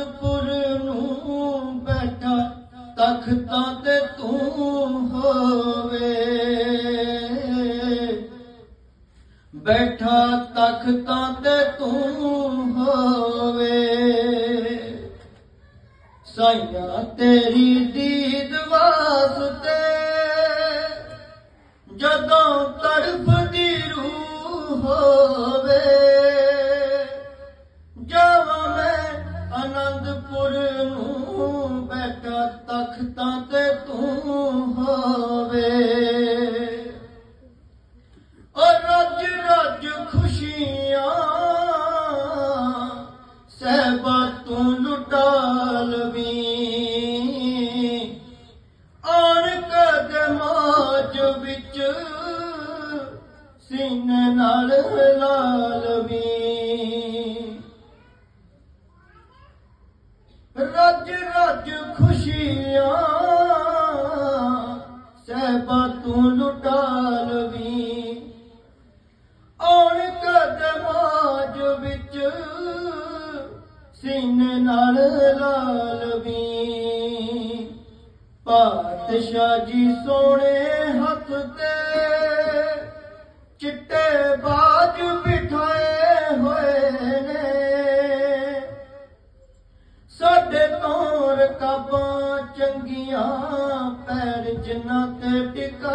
ਅਨੰਦਪੁਰ ਨੂੰ ਬੈਠਾ, ਤਖਤਾਂ ਤੇ ਤੂੰ ਹੋਵੇ। ਬੈਠਾ, ਤਖਤਾਂ ਤੇ ਤੂੰ ਹੋਵੇ। ਸਾਇਆ ਤੇਰੀ ਦੀ ਵਿੱਚ ਸੀਨੇ ਨਾਲ ਲਾ ਲਵੀਂ ਰੱਜ ਰੱਜ ਖੁਸ਼ੀਆਂ ਸਹਿਬਾ ਤੂੰ ਲੁਟਾ ਲਵੀਂ ਆਉਣ ਕਦਮਾਂ ਜੋ ਵਿੱਚ ਸੀਨੇ ਨਾਲ ਲਾ ਲਵੀਂ ਪਾਤਸ਼ਾਹ ਜੀ ਸੋਹਣੇ ਹੱਥ ਤੇ ਚਿੱਟੇ ਬਾਜ ਬਿਠਾਏ ਹੋਏ ਨੇ। ਸਾਡੇ ਤੋਂ ਰਕਾਬਾਂ ਚੰਗੀਆਂ ਪੈਰ ਜਿਨ੍ਹਾਂ ਤੇ ਟਿਕਾਏ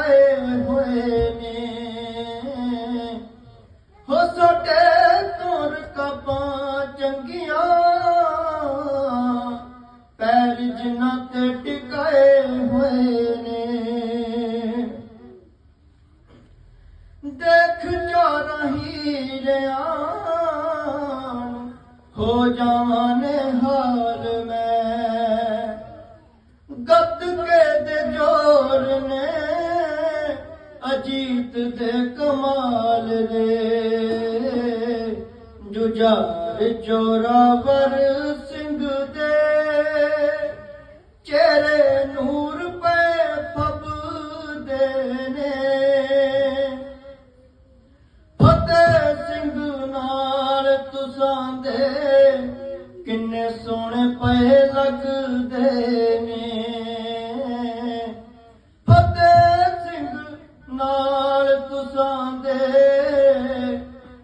ਹੋ ਜਾਵਾਨੇ ਹਾਲ ਮੈਂ। ਗੱਦ ਕੇ ਦੇ ਜੋਰ ਨੇ, ਅਜੀਤ ਦੇ ਕਮਾਲ ਨੇ। ਜੁਝਾਰ ਜੋਰਾਵਰ ਸਿੰਘ ਦੇ, ਚਿਹਰੇ ਨੂਰ ਪੈ ਫਬਦੇ ਨੇ। ਪਏ ਲੱਗਦੇ ਨੇ ਫਤਿਹ ਸਿੰਘ ਨਾਲ ਤੁਸਾਂ ਦੇ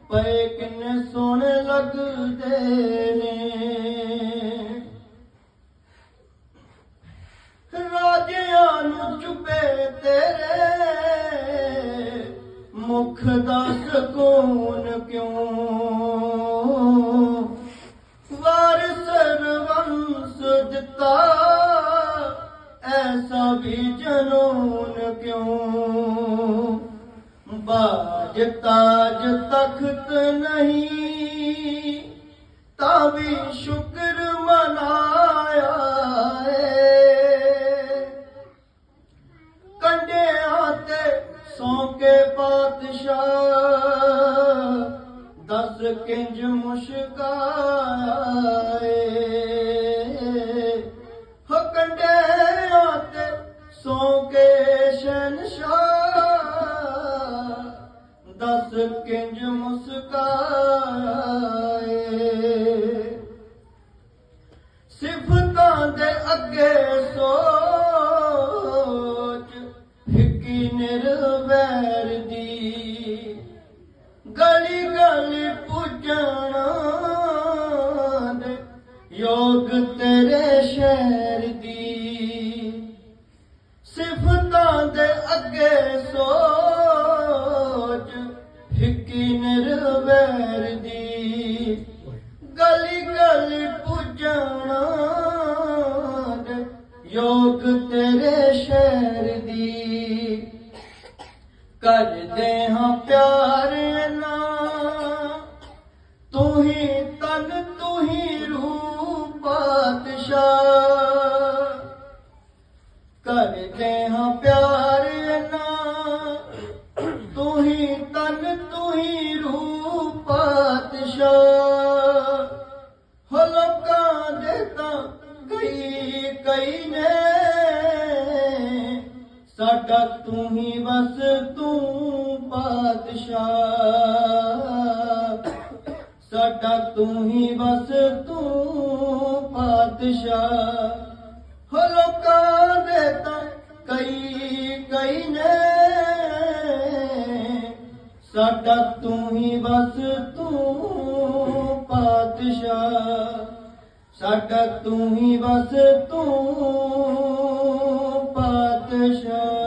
ਪਏ ਕਿੰਨੇ ਸੋਹਣੇ ਲੱਗਦੇ ਦਿੱਤਾ ਐਸਾ ਵੀ ਜਨੂਨ ਕਿਉਂ? ਬਾਜ ਤਾਜ ਤਖਤ ਨਹੀਂ, ਤਾਂ ਵੀ ਸ਼ੁਕਰ ਮਨਾਇਆ ਏ। ਕੰਡਿਆਂ ਤੇ ਸੌਂਕੇ ਪਾਤਸ਼ਾਹ ਦਸ ਕਿੰਜ ਮੁਸ਼ਕਾਏ دس ڪج مسڪ صرف تان اڳي سؤ ਯੋਗ ਤੇਰੇ ਸ਼ਹਿਰ ਦੀ। ਕਰਦੇ ਸਾਡਾ ਤੂੰ ਹੀ ਬਸ ਤੂੰ ਪਾਤਸ਼ਾਹ। ਸਾਡਾ ਤੂੰ ਹੀ ਬਸ ਤੂੰ ਪਾਤਸ਼ਾਹ। ਹੋ ਲੋਕਾਂ ਦੇ ਤਾਂ ਕਈ ਕਈ ਨੇ। ਸਾਡਾ ਤੂੰ ਹੀ ਬਸ ਤੂੰ ਪਾਤਸ਼ਾਹ। ਸਾਡਾ ਤੂੰ ਹੀ ਬਸ ਤੂੰ ਪਾਤਸ਼ਾਹ